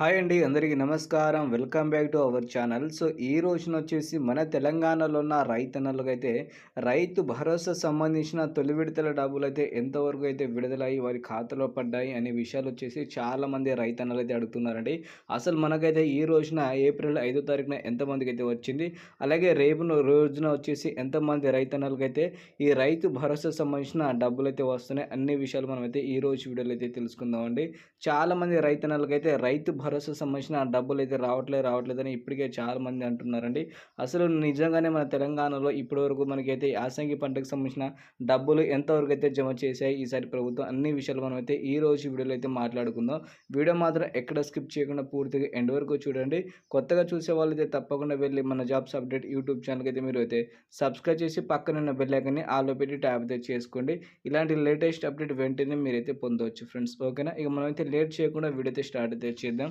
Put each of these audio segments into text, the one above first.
Hi అండి అందరికీ నమస్కారం. Welcome back to our channel. So ఈ రోజున వచ్చేసి మన తెలంగాణలో ఉన్న రైతన్నలకైతే రైతు భరోసా సంబంధించిన తొలి విడతల డబ్బులు అయితే ఎంతవరకు అయితే విడుదలయ్యి వారి ఖాతాలో పడ్డాయి అనే విషయాలు వచ్చేసి చాలామంది రైతన్నలు అయితే అడుగుతున్నారండి. అసలు మనకైతే ఈ రోజున ఏప్రిల్ ఐదో తారీఖున ఎంతమందికి అయితే వచ్చింది అలాగే రేపు రోజున వచ్చేసి ఎంతమంది రైతన్నలకైతే ఈ రైతు భరోసా సంబంధించిన డబ్బులు అయితే వస్తున్నాయి అన్ని విషయాలు మనమైతే ఈ రోజు వీడియోలో అయితే తెలుసుకుందామండి. చాలామంది రైతన్నలకైతే రైతు భరోసా సంబంధించిన డబ్బులు అయితే రావట్లేదు రావట్లేదని ఇప్పటికే చాలామంది అంటున్నారండి. అసలు నిజంగానే మన తెలంగాణలో ఇప్పటివరకు మనకైతే యాసంగి పంటకు సంబంధించిన డబ్బులు ఎంతవరకు అయితే జమ చేశాయి ఈసారి ప్రభుత్వం అన్ని విషయాలు మనం అయితే ఈ రోజు వీడియోలో అయితే మాట్లాడుకుందాం. వీడియో మాత్రం ఎక్కడ స్కిప్ చేయకుండా పూర్తిగా ఎండ్ వరకు చూడండి. కొత్తగా చూసే వాళ్ళు అయితే తప్పకుండా వెళ్ళి మన జాబ్స్ అప్డేట్ యూట్యూబ్ ఛానల్కి అయితే మీరు అయితే సబ్స్క్రైబ్ చేసి పక్కనున్న బెల్లైకన్ని ఆలో పెట్టి ట్యాబ్ అయితే చేసుకోండి. ఇలాంటి లేటెస్ట్ అప్డేట్ వెంటనే మీరైతే పొందవచ్చు ఫ్రెండ్స్. ఓకేనా? ఇక మనమైతే లేట్ చేయకుండా వీడియో అయితే స్టార్ట్ అయితే చేద్దాం.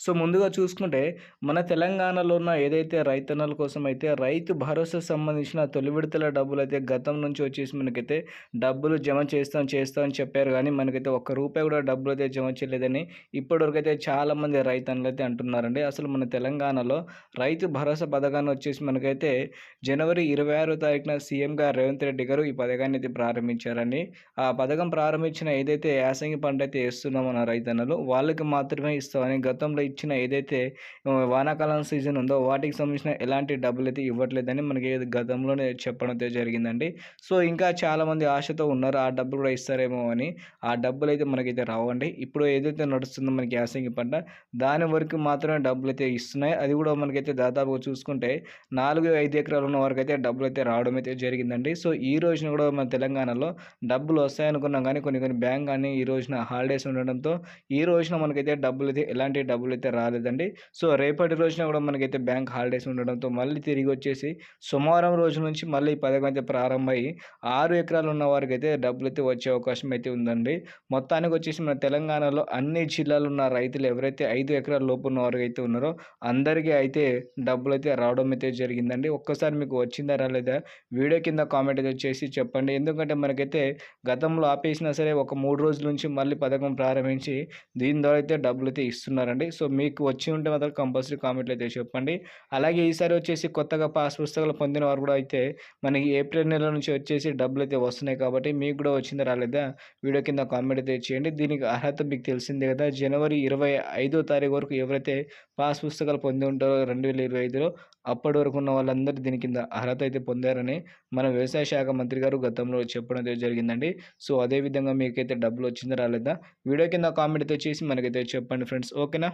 సో ముందుగా చూసుకుంటే మన తెలంగాణలో ఉన్న ఏదైతే రైతన్నల కోసం అయితే రైతు భరోసా సంబంధించిన తొలి విడతల డబ్బులు అయితే గతం నుంచి వచ్చేసి మనకైతే డబ్బులు జమ చేస్తాం చేస్తాం అని చెప్పారు. కానీ మనకైతే ఒక్క రూపాయి కూడా డబ్బులు అయితే జమ చేయలేదని ఇప్పటివరకు అయితే చాలామంది రైతన్నలు అయితే అంటున్నారండి. అసలు మన తెలంగాణలో రైతు భరోసా పథకాన్ని వచ్చేసి మనకైతే జనవరి ఇరవై ఆరో తారీఖున సీఎం గారు రేవంత్ రెడ్డి గారు ఈ పథకాన్ని అయితే ప్రారంభించారని ఆ పథకం ప్రారంభించిన ఏదైతే యాసంగి పంట అయితే వేస్తున్నామో మన రైతన్నలు వాళ్ళకి మాత్రమే ఇస్తామని గతంలో ఇచ్చిన ఏదైతే వానాకాలం సీజన్ ఉందో వాటికి సంబంధించిన ఎలాంటి డబ్బులు అయితే ఇవ్వట్లేదని మనకి గతంలోనే చెప్పడం అయితే జరిగిందండి. సో ఇంకా చాలామంది ఆశతో ఉన్నారు ఆ డబ్బులు కూడా ఇస్తారేమో అని. ఆ డబ్బులు అయితే మనకైతే రావండి. ఇప్పుడు ఏదైతే నడుస్తుందో మనకి యాసంగి పంట దాని వరకు మాత్రమే డబ్బులు అయితే ఇస్తున్నాయి. అది కూడా మనకైతే దాదాపుగా చూసుకుంటే నాలుగు ఐదు ఎకరాలు ఉన్న వరకు అయితే డబ్బులు అయితే రావడం అయితే జరిగిందండి. సో ఈ రోజున కూడా మన తెలంగాణలో డబ్బులు వస్తాయనుకున్నాం కానీ కొన్ని కొన్ని బ్యాంక్ కానీ ఈ రోజున హాలిడేస్ ఉండడంతో ఈ రోజున మనకైతే డబ్బులు అయితే ఎలాంటి డబ్బులు అయితే రాలేదండి. సో రేపటి రోజున కూడా మనకైతే బ్యాంక్ హాలిడేస్ ఉండడంతో మళ్ళీ తిరిగి వచ్చేసి సోమవారం రోజు నుంచి మళ్ళీ ఈ పథకం అయితే ప్రారంభమై ఆరు ఎకరాలు ఉన్న వారికి అయితే డబ్బులు అయితే వచ్చే అవకాశం అయితే ఉందండి. మొత్తానికి వచ్చేసి మన తెలంగాణలో అన్ని జిల్లాలు ఉన్న రైతులు ఎవరైతే ఐదు ఎకరాల లోపు ఉన్న వారికి అయితే ఉన్నారో అందరికీ అయితే డబ్బులు అయితే రావడం అయితే జరిగిందండి. ఒక్కసారి మీకు వచ్చిందా రాలేదా? వీడియో కింద కామెంట్ అయితే చేసి చెప్పండి. ఎందుకంటే మనకైతే గతంలో ఆపేసినా సరే ఒక మూడు రోజుల నుంచి మళ్ళీ పథకం ప్రారంభించి దీని ద్వారా అయితే డబ్బులు అయితే ఇస్తున్నారండి సో మీకు వచ్చి ఉంటే మాత్రం కంపల్సరీ కామెంట్లు అయితే చెప్పండి. అలాగే ఈసారి వచ్చేసి కొత్తగా పాస్ పుస్తకాలు పొందిన వారు కూడా అయితే మనకి ఏప్రిల్ నెల నుంచి వచ్చేసి డబ్బులు అయితే వస్తున్నాయి కాబట్టి మీకు కూడా వచ్చిందా రాలేదా? వీడియో కింద కామెంట్ అయితే చేయండి. దీనికి అర్హత మీకు తెలిసిందే కదా జనవరి ఇరవై ఐదో తారీఖు వరకు ఎవరైతే పాస్ పుస్తకాలు పొంది ఉంటారో రెండు వేల ఇరవై ఐదులో అప్పటి వరకు ఉన్న వాళ్ళందరూ దీని కింద అర్హత అయితే పొందారని మన వ్యవసాయ శాఖ మంత్రి గారు గతంలో చెప్పడం అయితే జరిగిందండి. సో అదేవిధంగా మీకైతే డబ్బులు వచ్చిందా రాలేదా వీడియో కింద కామెంట్ అయితే చేసి మనకైతే చెప్పండి ఫ్రెండ్స్. ఓకేనా?